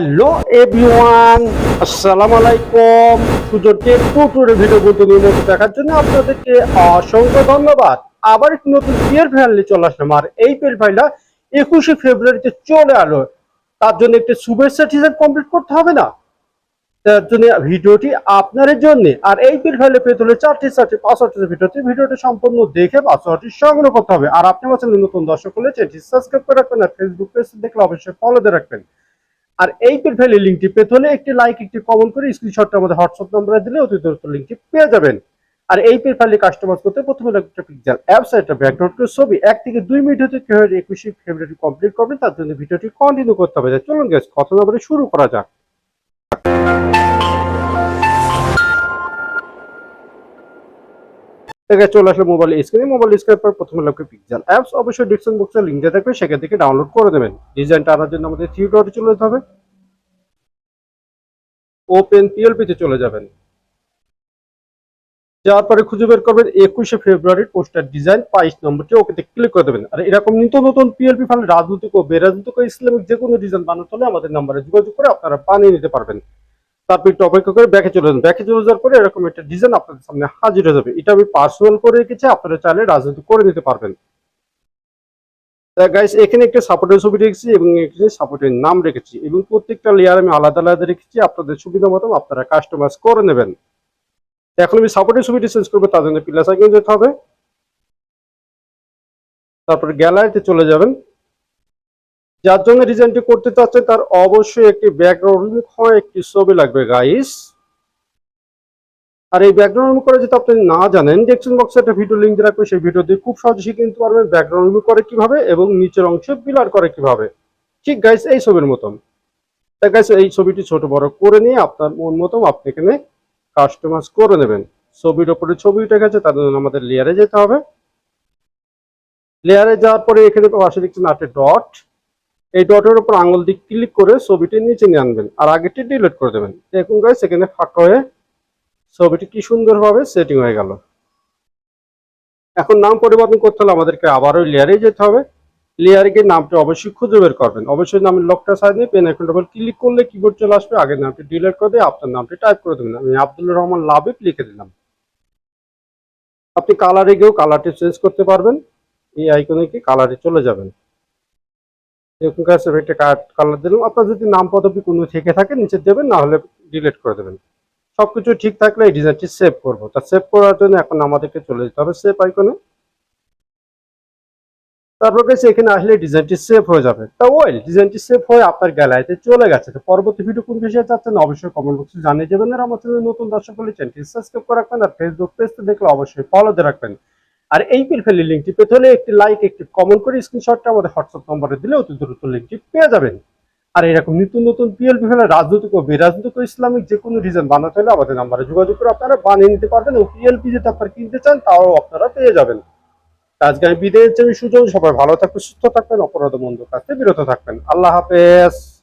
Hello everyone আসসালামু আলাইকুম সুযোগকে টুটুরে video বলতে নিয়মিত দেখার জন্য আপনাদেরকে অসংখ্য ধন্যবাদ। আবার একটি নতুন পিয়ার ফাইনালে চলে আসলাম। আর এই পিয়ার ফাইলটা একুশে ফেব্রুয়ারিতে চলে আলো তার জন্য একটি শুভেচ্ছা টিজার কমপ্লিট করতে হবে না। তার জন্য ভিডিওটি আপনাদের জন্য। আর এই পিল ফাইলে পেতে হলে চারটি চারটি পাসওয়ার্ডের ভিডিওতে ভিডিওটি সম্পূর্ণ দেখে পাসওয়ার্ডটি সংগ্রহ করতে হবে। আর আপনি আমার চ্যানেলে নতুন দর্শক হলে চ্যানেলটি সাবস্ক্রাইব করে রাখবেন আর ফেসবুক পেজ দেখলে অবশ্যই ফলো দিয়ে রাখবেন। আর এই প্রোফাইলে লিঙ্কটি পেতে হলে একটি লাইক একটি কমেন্ট করে স্ক্রিনশটটা আমাদের হোয়াটসঅ্যাপ নম্বরে দিলে অতি দ্রুত লিঙ্কটি পেয়ে যাবেন। আর এই পেল ফাইলে কাস্টমাইজ করতে প্রথমে একটা পিকচার অ্যাপস একটা ব্যাকগ্রাউন্ড করে ছবি। এক থেকে দুই মিনিট হতে কেউ একুশে ফেব্রুয়ারি কমপ্লিট করবেন, তার জন্য ভিডিওটি কন্টিনিউ করতে হবে। চলুন গ্যাস কথা না বলে শুরু করা যাক। চলে আসলে মোবাইল স্ক্রিনে মোবাইল স্ক্রিনের পর প্রথমে লাগবে পিকচার অ্যাপস অবশ্যই ডিসক্রিপশন বক্সে লিঙ্ক দেওয়া থাকবে, সেখান থেকে ডাউনলোড করে দেবেন। ডিজাইনটা আনার জন্য আমাদের থ্রি ডটে চলে যেতে হবে। ওপেন পিএলপি তে চলে যাবেন। যাওয়ার পরে খুঁজে বের করবেন একুশে ফেব্রুয়ারির পোস্টার ডিজাইন বাইশ নম্বরটি ওকেতে ক্লিক করে দেবেন। আর এরকম নিত্য নতুন পিএলপি ফান্ড রাজনৈতিক ও বেরাজনৈতিক ইসলামিক যে কোনো ডিজাইন বানাতে হলে আমাদের নাম্বারে যোগাযোগ করে আপনারা বানিয়ে নিতে পারবেন। তারপর একটু অপেক্ষা করে ব্যাকে চলে যান। ব্যাকে চলে যাওয়ার পরে এরকম একটা ডিজাইন আপনাদের সামনে হাজির হয়ে যাবে। এটা আমি পার্সোনাল করে রেখেছি, আপনারা চাইলে রাজনীতি করে নিতে পারবেন। গাইস এখানে একটা সাপোর্টের ছবি রেখেছি এবং এখানে সাপোর্টের নাম রেখেছি এবং প্রত্যেকটা লেয়ার আমি আলাদা আলাদা রেখেছি। আপনাদের সুবিধা মতো আপনারা কাস্টমাইজ করে নেবেন। এখন আমি সাপোর্টের ছবিটি চেঞ্জ করব তার জন্য প্লাস আইকন যেতে হবে। তারপরে গ্যালারিতে চলে যাবেন। যার জন্য ডিজাইনটি করতে চাচ্ছেন, তার অবশ্যই একটি ব্যাকগ্রাউন্ড হয়, একটি ছবি লাগবে গাইস আর এই ব্যাকগ্রাউন্ড রিমুভ করে যদি আপনি না জানেন ডেসক্রিপশন বক্সে একটা ভিডিও লিঙ্ক দিয়ে রাখবে, সেই ভিডিও দিয়ে খুব সহজে শিখে নিতে পারবেন ব্যাকগ্রাউন্ড রিমুভ করে কীভাবে এবং নিচের অংশে বিলার করে কীভাবে। ঠিক গাইস এই ছবির মতন। তাই গাইস এই ছবিটি ছোট, বড় করে নিয়ে আপনার মন মতন আপনি এখানে কাস্টমাইজ করে নেবেন। ছবির ওপরে ছবি উঠে গেছে, তার জন্য আমাদের লেয়ারে যেতে হবে। লেয়ারে যাওয়ার পরে এখানে পাশে দেখছেন আটে ডট এই ডটের উপর আঙুল দিয়ে ক্লিক করে ছবিটি নিচে নিয়ে আনবেন। আর আগেরটি ডিলিট করে দেবেন। দেখুন গাইস এখানে ফাঁকা হয়ে ছবিটি কি সুন্দরভাবে সেটিং হয়ে গেল। এখন নাম পরিবর্তন করতে হলে আমাদেরকে আবারও লেয়ারে যেতে হবে। লেয়ারে গিয়ে নামটি অবশ্যই খুঁজে বের করবেন। অবশ্যই নামের লকটা সাইড পেন এখন ডবল ক্লিক করলে কিবোর্ড চলে আসবে। আগের নামটি ডিলিট করে দিয়ে আপনার নামটি টাইপ করে দেবেন। আমি আব্দুল রহমান লাবিব লিখে দিলাম। আপনি কালারে গিয়েও কালারটি চেঞ্জ করতে পারবেন। এই আইকনে কি কালারে চলে যাবেন। এরকম কাছে একটা কালার দিলাম। আপনার যদি নাম, পদবি কোনো থেকে থাকে, নিচে দেবেন, না হলে ডিলিট করে দেবেন। সবকিছু ঠিক থাকলে এই ডিজাইনটি সেভ করব। তা সেভ করার জন্য এখন আমাদেরকে চলে যেতে হবে সেভ আইকনে তারপর কাছে এখানে আসলে ডিজাইনটি সেভ হয়ে যাবে। তা ওয়েল ডিজাইনটি সেভ হয়ে আপনার গ্যালারিতে চলে গেছে। তো পরবর্তী ভিডিও কোন বিষয়ে চাচ্ছেন অবশ্যই কমেন্ট বক্সে জানিয়ে যাবেন আর আমার নতুন দর্শক হলে চ্যানেলটি সাবস্ক্রাইব করে রাখবেন। আর ফেসবুক পেজটা দেখলে অবশ্যই ফলো দিয়ে রাখবেন। আর এই পিলফেলের লিঙ্কটি পেতে হলে একটি লাইক একটি কমেন্ট করে স্ক্রিনশটটা আমাদের হোয়াটসঅ্যাপ নম্বরে দিলে অতি দ্রুত লিঙ্কটি পেয়ে যাবেন। আর এরকম নতুন নতুন পিএলপি ফেলে রাজনৈতিক ও বেরাজনৈতিক ইসলামিক যে কোনো ডিজাইন বানাতে হলে আমাদের নাম্বারে যোগাযোগ করে আপনারা বানিয়ে নিতে পারবেন ও পিএলপি যেটা আপনারা কিনতে চান, তাও আপনারা পেয়ে যাবেন। আজকে আমি বিদায়ের চেয়ে সুযোগ সবাই ভালো থাকবেন, সুস্থ থাকবেন অপরাধ মন্দ কাছে বিরত থাকবেন। আল্লাহ হাফেজ।